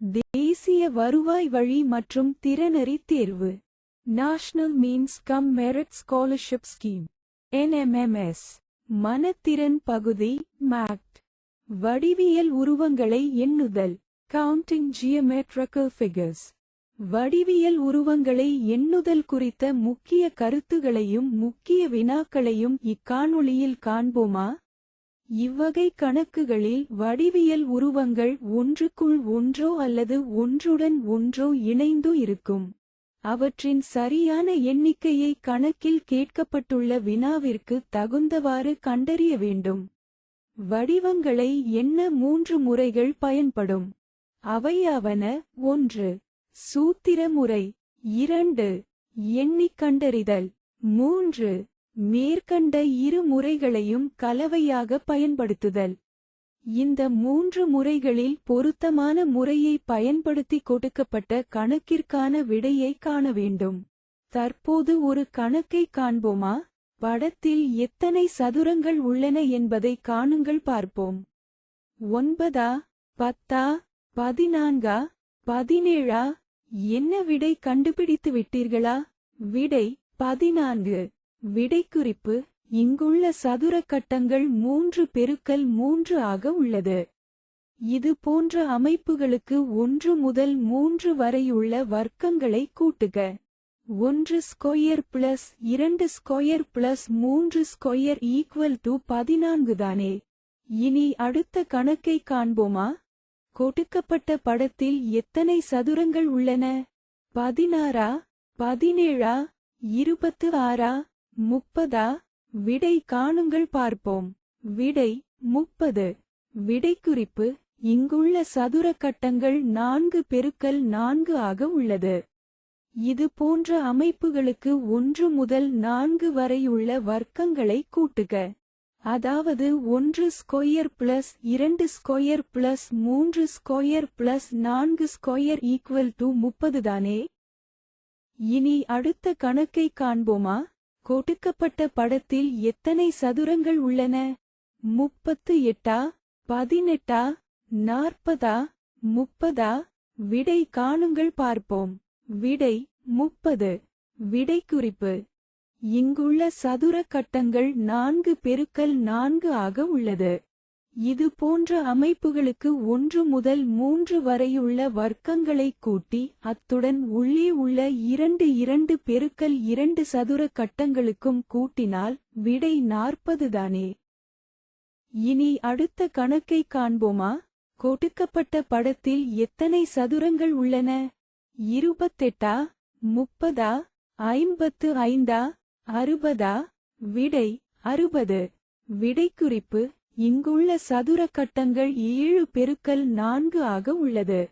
தேசிய வருவாய் வழி மற்றும் திறனறி தேர்வு. National means cum merit scholarship scheme NMMS மனத்திறன் பகுதி மேக்ட் வடிவியல் உருவங்களை எண்ணுதல். கவுண்டிங் ஜியோமெட்ரிக்கல் ஃபிகர்ஸ் வடிவியல் உருவங்களை எண்ணுதல் குறித்த முக்கிய கருத்துகளையும் முக்கிய வினாக்களையும் இக்காணொளியில் காண்போமா? இவ்வகை கணக்குகளில் வடிவியல் உருவங்கள் ஒன்றுக்குள் ஒன்றோ அல்லது ஒன்றுடன் ஒன்றோ இணைந்து இருக்கும். அவற்றின் சரியான எண்ணிக்கையை கணக்கில் கேட்கப்பட்டுள்ள வினாவிற்கு தகுந்தவாறு கண்டறிய வேண்டும். வடிவங்களை எண்ண மூன்று முறைகள் பயன்படும்? அவையாவன ஒன்று. சூத்திர முறை இரண்டு. எண்ணிக் கண்டறிதல் மூன்று. மேற்கண்ட இரு முறைகளையும் கலவையாக பயன்படுத்துதல். இந்த மூன்று முறைகளில் பொருத்தமான முறையை பயன்படுத்தி கொடுக்கப்பட்ட கணக்கிற்கான விடையை காண வேண்டும். தற்போது ஒரு கணக்கை காண்போமா? படத்தில் எத்தனை சதுரங்கள் உள்ளன என்பதை காணுங்கள் பார்ப்போம். ஒன்பதா? பத்தா? பதினான்கா? பதினேழா? என்ன விடை கண்டுபிடித்து விட்டீர்களா விடை பதினான்கு. விடைக்குறிப்பு இங்குள்ள சதுர கட்டங்கள் மூன்று பெருக்கல் மூன்று ஆக உள்ளது. இது போன்ற அமைப்புகளுக்கு ஒன்று முதல் மூன்று வரையுள்ள வர்க்கங்களை கூட்டுக. ஒன்று ஸ்கொயர் பிளஸ் இரண்டு ஸ்கொயர் பிளஸ் மூன்று ஸ்கொயர் ஈக்குவல் டு பதினான்கு தானே. இனி அடுத்த கணக்கை காண்போமா? கொடுக்கப்பட்ட படத்தில் எத்தனை சதுரங்கள் உள்ளன? பதினாறா? பதினேழா? இருபத்து ஆறா? முப்பதா? விடை காணுங்கள் பார்ப்போம். விடை முப்பது. விடைக்குறிப்பு இங்குள்ள சதுர கட்டங்கள் நான்கு பெருக்கல் நான்கு ஆக உள்ளது. இது போன்ற அமைப்புகளுக்கு ஒன்று முதல் நான்கு வரையுள்ள வர்க்கங்களை கூட்டுக. அதாவது ஒன்று ஸ்கொயர் பிளஸ் இரண்டு ஸ்கொயர் பிளஸ் மூன்று ஸ்கொயர் பிளஸ் நான்கு ஸ்கொயர் ஈக்குவல் டு முப்பது தானே? இனி அடுத்த கணக்கை காண்போமா? கொடுக்கப்பட்ட படத்தில் எத்தனை சதுரங்கள் உள்ளன? முப்பத்து எட்டா பதினெட்டா? நாற்பதா? முப்பதா? விடை காணுங்கள் பார்ப்போம். விடை முப்பது. விடை குறிப்பு இங்குள்ள சதுர கட்டங்கள் நான்கு பெருக்கல் நான்கு ஆக உள்ளது. இது போன்ற அமைப்புகளுக்கு ஒன்று முதல் மூன்று வரையுள்ள வர்க்கங்களை கூட்டி அத்துடன் உள்ளே உள்ள இரண்டு இரண்டு பெருக்கல் இரண்டு சதுர கட்டங்களுக்கும் கூட்டினால் விடை நாற்பது தானே. இனி அடுத்த கணக்கை காண்போமா? கொடுக்கப்பட்ட படத்தில் எத்தனை சதுரங்கள் உள்ளன? இருபத்தெட்டா? முப்பதா? ஐம்பத்து ஐந்தா? அறுபதா? விடை அறுபது. விடைக்குறிப்பு இங்குள்ள சதுர கட்டங்கள் ஏழு பெருக்கல் நான்கு ஆக உள்ளது.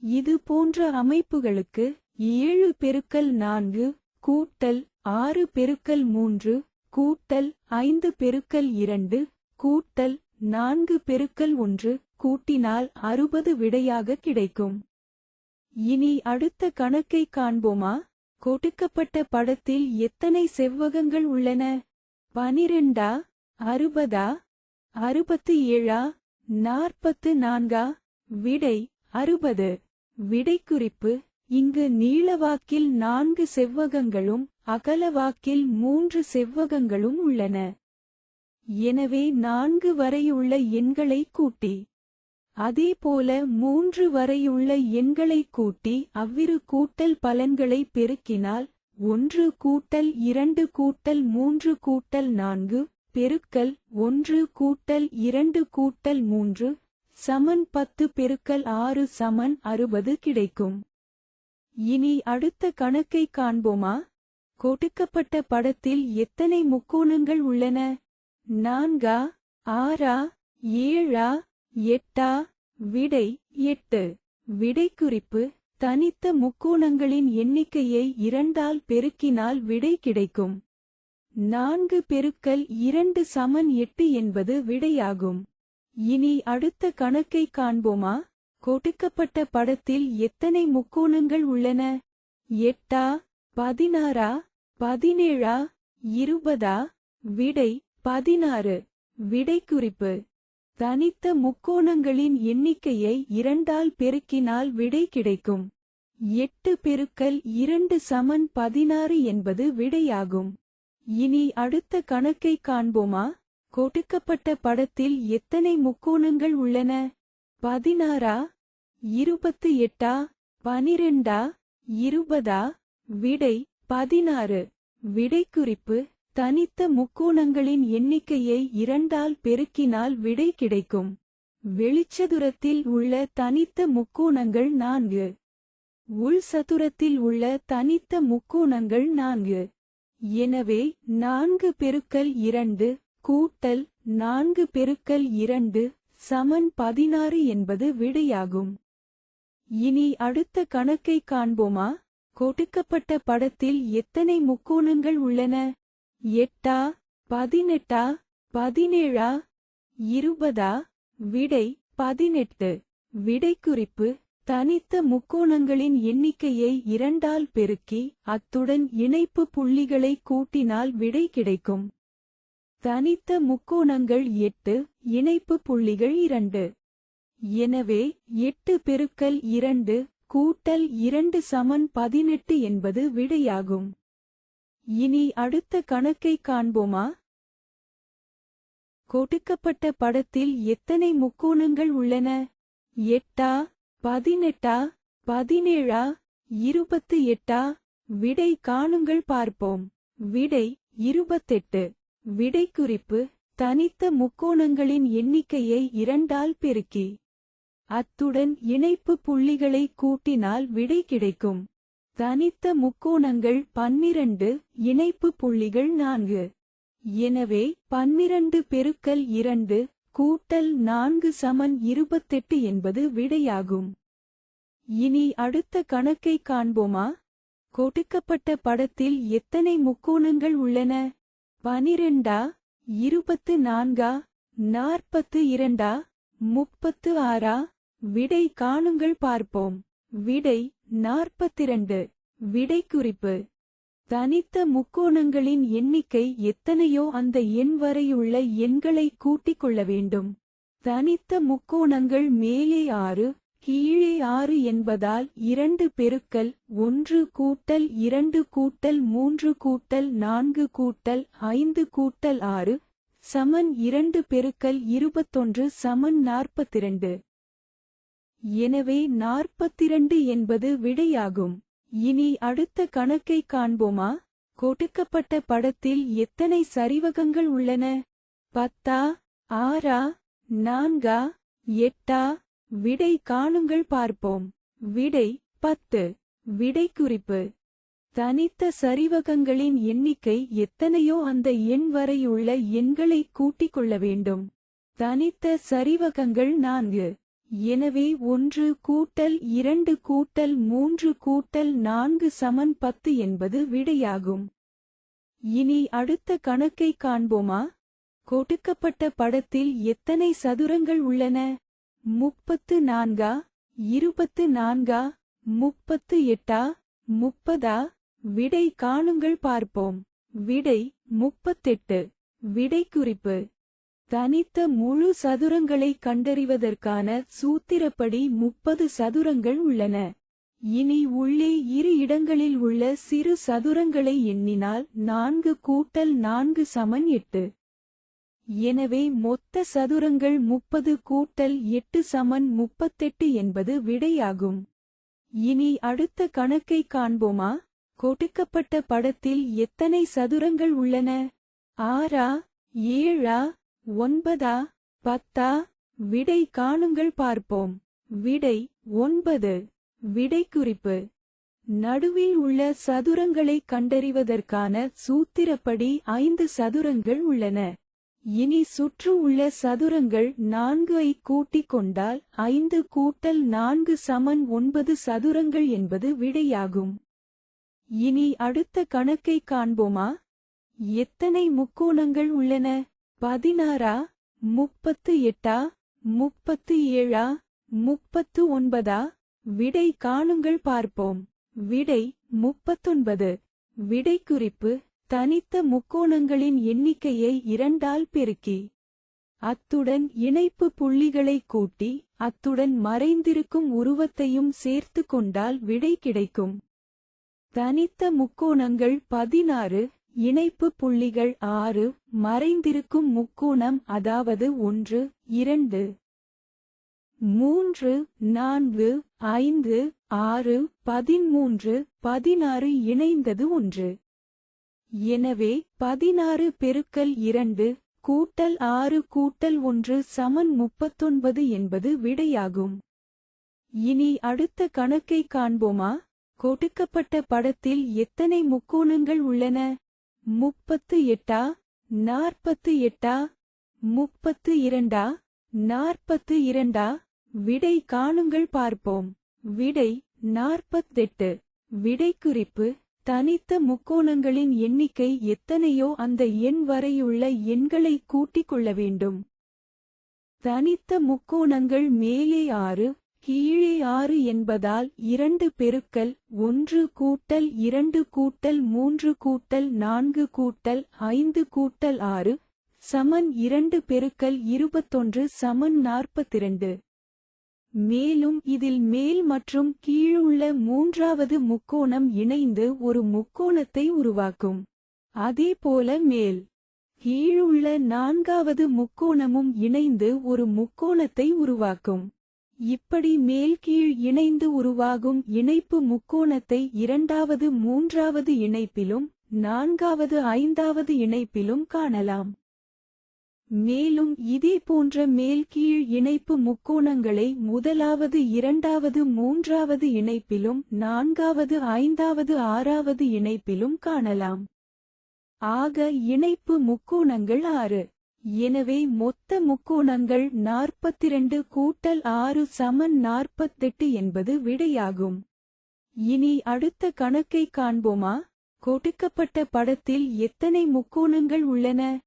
இது போன்ற அமைப்புகளுக்கு ஏழு பெருக்கல் நான்கு கூட்டல் ஆறு பெருக்கல் மூன்று கூட்டல் ஐந்து பெருக்கல் இரண்டு கூட்டல் நான்கு பெருக்கல் ஒன்று கூட்டினால் அறுபது விடையாக கிடைக்கும். இனி அடுத்த கணக்கை காண்போமா? கொடுக்கப்பட்ட படத்தில் எத்தனை செவ்வகங்கள் உள்ளன? பனிரெண்டா? அறுபதா? அறுபத்து ஏழா? நாற்பத்து நான்கா? விடை அறுபது. விடைக்குறிப்பு இங்கு நீளவாக்கில் நான்கு செவ்வகங்களும் அகலவாக்கில் மூன்று செவ்வகங்களும் உள்ளன. எனவே நான்கு வரையுள்ள எண்களை கூட்டி அதேபோல மூன்று வரையுள்ள எண்களை கூட்டி அவ்விரு கூட்டல் பலன்களை பெருக்கினால் ஒன்று கூட்டல் இரண்டு கூட்டல் மூன்று கூட்டல் நான்கு பெருக்கல் ஒன்று கூட்டல் இரண்டு கூட்டல் மூன்று சமன் பத்து பெருக்கல் ஆறு சமன் அறுபது கிடைக்கும். இனி அடுத்த கணக்கை காண்போமா? கொடுக்கப்பட்ட படத்தில் எத்தனை முக்கோணங்கள் உள்ளன? நான்கா ஆறா ஏழா எட்டா? விடை எட்டு. விடைக்குறிப்பு தனித்த முக்கோணங்களின் எண்ணிக்கையை இரண்டால் பெருக்கினால் விடை கிடைக்கும். நான்கு பெருக்கல் இரண்டு சமன் எட்டு என்பது விடையாகும். இனி அடுத்த கணக்கை காண்போமா? கொடுக்கப்பட்ட படத்தில் எத்தனை முக்கோணங்கள் உள்ளன? எட்டா பதினாறா பதினேழா இருபதா? விடை பதினாறு. விடைக்குறிப்பு. தனித்த முக்கோணங்களின் எண்ணிக்கையை இரண்டால் பெருக்கினால் விடை கிடைக்கும். எட்டு பெருக்கல் இரண்டு சமன் பதினாறு என்பது விடையாகும். இனி அடுத்த கணக்கை காண்போமா? கொடுக்கப்பட்ட படத்தில் எத்தனை முக்கோணங்கள் உள்ளன? பதினாறா? இருபத்து எட்டா பனிரெண்டா? இருபதா? விடை பதினாறு. விடைக்குறிப்பு தனித்த முக்கோணங்களின் எண்ணிக்கையை இரண்டால் பெருக்கினால் விடை கிடைக்கும். வெளிச்சதுரத்தில் உள்ள தனித்த முக்கோணங்கள் நான்கு. உள் சதுரத்தில் உள்ள தனித்த முக்கோணங்கள் நான்கு. எனவே நான்கு பெருக்கல் இரண்டு கூட்டல் நான்கு பெருக்கல் இரண்டு சமன் பதினாறு என்பது விடையாகும். இனி அடுத்த கணக்கை காண்போமா? கொடுக்கப்பட்ட படத்தில் எத்தனை முக்கோணங்கள் உள்ளன? எட்டா பதினெட்டா பதினேழா இருபதா? விடை பதினெட்டு. விடைக்குறிப்பு தனித்த முக்கோணங்களின் எண்ணிக்கையை இரண்டால் பெருக்கி அத்துடன் இணைப்பு புள்ளிகளை கூட்டினால் விடை கிடைக்கும். தனித்த முக்கோணங்கள் எட்டு இணைப்பு புள்ளிகள் இரண்டு. எனவே எட்டு பெருக்கல் இரண்டு கூட்டல் இரண்டு சமன் பதினெட்டு என்பது விடையாகும். இனி அடுத்த கணக்கை காண்போமா? கொடுக்கப்பட்ட படத்தில் எத்தனை முக்கோணங்கள் உள்ளன? எட்டா? பதினெட்டா பதினேழா இருபத்து எட்டா விடை காணுங்கள் பார்ப்போம். விடை இருபத்தெட்டு. விடை குறிப்பு தனித்த முக்கோணங்களின் எண்ணிக்கையை இரண்டால் பெருக்கி. அத்துடன் இணைப்பு புள்ளிகளை கூட்டினால் விடை கிடைக்கும். தனித்த முக்கோணங்கள் பன்னிரண்டு இணைப்பு புள்ளிகள் நான்கு. எனவே பன்னிரண்டு பெருக்கல் இரண்டு கூட்டல் நான்கு சமன் இருபத்தெட்டு என்பது விடையாகும். இனி அடுத்த கணக்கை காண்போமா? கொடுக்கப்பட்ட படத்தில் எத்தனை முக்கோணங்கள் உள்ளன? பனிரெண்டா? இருபத்து நான்கா நாற்பத்து இரண்டா முப்பத்து ஆறா விடை காணுங்கள் பார்ப்போம். விடை நாற்பத்திரண்டு. விடை குறிப்பு தனித்த முக்கோணங்களின் எண்ணிக்கை எத்தனையோ அந்த எண் வரையுள்ள எண்களை கூட்டிக் கொள்ள வேண்டும். தனித்த முக்கோணங்கள் மேலே ஆறு கீழே ஆறு என்பதால் இரண்டு பெருக்கல் ஒன்று கூட்டல் இரண்டு கூட்டல் மூன்று கூட்டல் நான்கு கூட்டல் ஐந்து கூட்டல் ஆறு சமன் இரண்டு பெருக்கல் இருபத்தொன்று சமன் நாற்பத்திரண்டு. எனவே நாற்பத்திரண்டு என்பது விடையாகும். இனி அடுத்த கணக்கை காண்போமா? கொடுக்கப்பட்ட படத்தில் எத்தனை சரிவகங்கள் உள்ளன? பத்தா ஆறா நான்கா எட்டா? விடை காணுங்கள் பார்ப்போம். விடை பத்து. விடை குறிப்பு தனித்த சரிவகங்களின் எண்ணிக்கை எத்தனையோ அந்த எண் வரையுள்ள எண்களை கூட்டிக் கொள்ள வேண்டும். தனித்த சரிவகங்கள் நான்கு. எனவே ஒன்று கூட்டல் இரண்டு கூட்டல் மூன்று கூட்டல் நான்கு சமன் பத்து என்பது விடையாகும். இனி அடுத்த கணக்கை காண்போமா? கொடுக்கப்பட்ட படத்தில் எத்தனை சதுரங்கள் உள்ளன? முப்பத்து நான்கா? இருபத்து நான்கா? முப்பத்து எட்டா? முப்பதா? விடை காணுங்கள் பார்ப்போம். விடை முப்பத்தெட்டு. விடை குறிப்பு தனித்த முழு சதுரங்களை கண்டறிவதற்கான சூத்திரப்படி முப்பது சதுரங்கள் உள்ளன. இனி உள்ளே இரு இடங்களில் உள்ள சிறு சதுரங்களை எண்ணினால் நான்கு கூட்டல் நான்கு சமன் எட்டு. எனவே மொத்த சதுரங்கள் முப்பது கூட்டல் எட்டு சமன் முப்பத்தெட்டு என்பது விடையாகும். இனி அடுத்த கணக்கை காண்போமா? கொடுக்கப்பட்ட படத்தில் எத்தனை சதுரங்கள் உள்ளன? ஆறா? ஏழா? ஒன்பதா? பத்தா? விடை காணுங்கள் பார்ப்போம். விடை ஒன்பது. விடை குறிப்பு நடுவில் உள்ள சதுரங்களை கண்டறிவதற்கான சூத்திரப்படி ஐந்து சதுரங்கள் உள்ளன. இனி சுற்று உள்ள சதுரங்கள் நான்கு ஐ கூட்டிக் கொண்டால் ஐந்து கூட்டல் நான்கு சமன் ஒன்பது சதுரங்கள் என்பது விடையாகும். இனி அடுத்த கணக்கை காண்போமா? எத்தனை முக்கோணங்கள் உள்ளன? பதினாறா? முப்பத்து எட்டா? முப்பத்து ஏழா? முப்பத்து ஒன்பதா? விடை காணுங்கள் பார்ப்போம். விடை முப்பத்தொன்பது. விடை குறிப்பு தனித்த முக்கோணங்களின் எண்ணிக்கையை இரண்டால் பெருக்கி. அத்துடன் இணைப்பு புள்ளிகளை கூட்டி அத்துடன் மறைந்திருக்கும் உருவத்தையும் சேர்த்து கொண்டால் விடை கிடைக்கும். தனித்த முக்கோணங்கள் பதினாறு இணைப்பு புள்ளிகள் ஆறு மறைந்திருக்கும் முக்கோணம் அதாவது ஒன்று இரண்டு. மூன்று நான்கு ஐந்து ஆறு பதிமூன்று பதினாறு இணைந்தது ஒன்று. எனவே பதினாறு பெருக்கல் இரண்டு கூட்டல் ஆறு கூட்டல் ஒன்று சமன் முப்பத்தொன்பது என்பது விடையாகும். இனி அடுத்த கணக்கை காண்போமா? கொடுக்கப்பட்ட படத்தில் எத்தனை முக்கோணங்கள் உள்ளன? முப்பத்து எட்டா? நாற்பத்து எட்டா? முப்பத்து இரண்டா? நாற்பத்து இரண்டா? விடை காணுங்கள் பார்ப்போம். விடை நாற்பத்தெட்டு. விடை குறிப்பு தனித்த முக்கோணங்களின் எண்ணிக்கை எத்தனையோ அந்த எண் வரையுள்ள எண்களை கூட்டிக் கொள்ள வேண்டும். தனித்த முக்கோணங்கள் மேலே ஆறு கீழே ஆறு என்பதால் இரண்டு பெருக்கல் ஒன்று கூட்டல் இரண்டு கூட்டல் மூன்று கூட்டல் நான்கு கூட்டல் ஐந்து கூட்டல் ஆறு சமன் இரண்டு பெருக்கல் இருபத்தொன்று சமன் நாற்பத்திரண்டு. மேலும் இதில் மேல் மற்றும் கீழுள்ள மூன்றாவது முக்கோணம் இணைந்து ஒரு முக்கோணத்தை உருவாக்கும். அதேபோல மேல். கீழுள்ள நான்காவது முக்கோணமும் இணைந்து ஒரு முக்கோணத்தை உருவாக்கும். இப்படி மேல் கீழ் இணைந்து உருவாகும் இணைப்பு முக்கோணத்தை இரண்டாவது மூன்றாவது இணைப்பிலும் நான்காவது ஐந்தாவது இணைப்பிலும் காணலாம். மேலும் இதே போன்ற மேல் கீழ் இணைப்பு முக்கோணங்களை முதலாவது இரண்டாவது மூன்றாவது இணைப்பிலும் நான்காவது ஐந்தாவது ஆறாவது இணைப்பிலும் காணலாம். ஆக இணைப்பு முக்கோணங்கள் ஆறு. எனவே மொத்த முக்கோணங்கள் நாற்பத்திரண்டு கூட்டல் ஆறு சமன் நாற்பத்தெட்டு என்பது விடையாகும். இனி அடுத்த கணக்கை காண்போமா? கொடுக்கப்பட்ட படத்தில் எத்தனை முக்கோணங்கள் உள்ளன?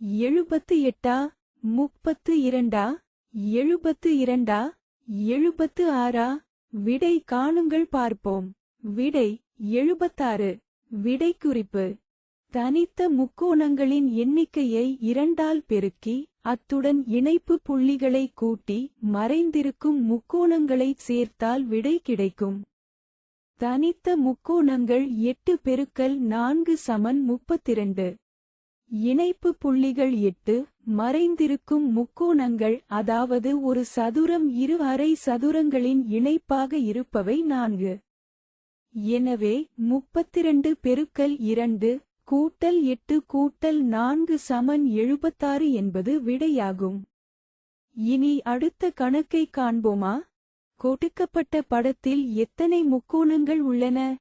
எழுபத்து எட்டா? முப்பத்து இரண்டா? எழுபத்து இரண்டா? எழுபத்து ஆறா? விடை காணுங்கள் பார்ப்போம். விடை எழுபத்தாறு. விடை குறிப்பு தனித்த முக்கோணங்களின் எண்ணிக்கையை இரண்டால் பெருக்கி அத்துடன் இணைப்பு புள்ளிகளை கூட்டி மறைந்திருக்கும் முக்கோணங்களை சேர்த்தால் விடை கிடைக்கும். தனித்த முக்கோணங்கள் எட்டு பெருக்கல் நான்கு சமன் முப்பத்திரண்டு. இணைப்பு புள்ளிகள் எட்டு மறைந்திருக்கும் முக்கோணங்கள் அதாவது ஒரு சதுரம் இரு அரை சதுரங்களின் இணைப்பாக இருப்பவை நான்கு. எனவே முப்பத்திரண்டு பெருக்கல் இரண்டு கூட்டல் எட்டு கூட்டல் நான்கு சமன் எழுபத்தாறு என்பது விடையாகும். இனி அடுத்த கணக்கை காண்போமா? கொடுக்கப்பட்ட படத்தில் எத்தனை முக்கோணங்கள் உள்ளன?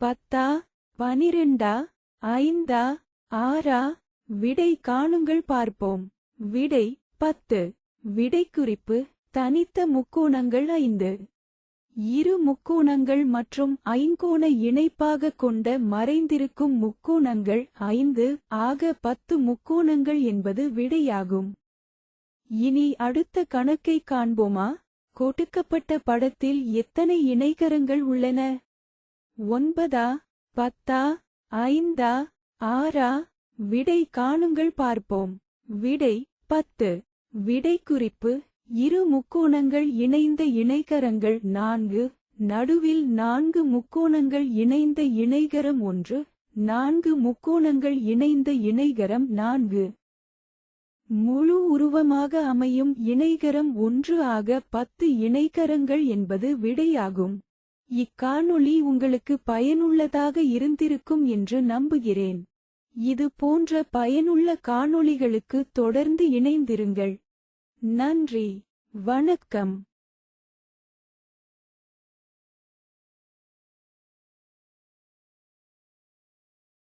பத்தா பனிரெண்டா ஐந்தா ஆறா? விடை காணுங்கள் பார்ப்போம். விடை பத்து. விடை குறிப்பு தனித்த முக்கோணங்கள் ஐந்து. இரு முக்கோணங்கள் மற்றும் ஐங்கோண இணைப்பாக கொண்ட மறைந்திருக்கும் முக்கோணங்கள் ஐந்து ஆக பத்து முக்கோணங்கள் என்பது விடையாகும். இனி அடுத்த கணக்கை காண்போமா? கொடுக்கப்பட்ட படத்தில் எத்தனை இணைகரங்கள் உள்ளன? ஒன்பதா பத்தா ஐந்தா ஆறா? விடை காணுங்கள் பார்ப்போம். விடை பத்து. விடை குறிப்பு இரு முக்கோணங்கள் இணைந்த இணைகரங்கள் நான்கு நடுவில் நான்கு முக்கோணங்கள் இணைந்த இணைகரம் ஒன்று நான்கு முக்கோணங்கள் இணைந்த இணைகரம் நான்கு. முழு உருவமாக அமையும் இணைகரம் ஒன்று ஆக பத்து இணைகரங்கள் என்பது விடையாகும். இக்காணொளி உங்களுக்கு பயனுள்ளதாக இருந்திருக்கும் என்று நம்புகிறேன். இது போன்ற பயனுள்ள காணொளிகளுக்கு தொடர்ந்து இணைந்திருங்கள். நன்றி வணக்கம்.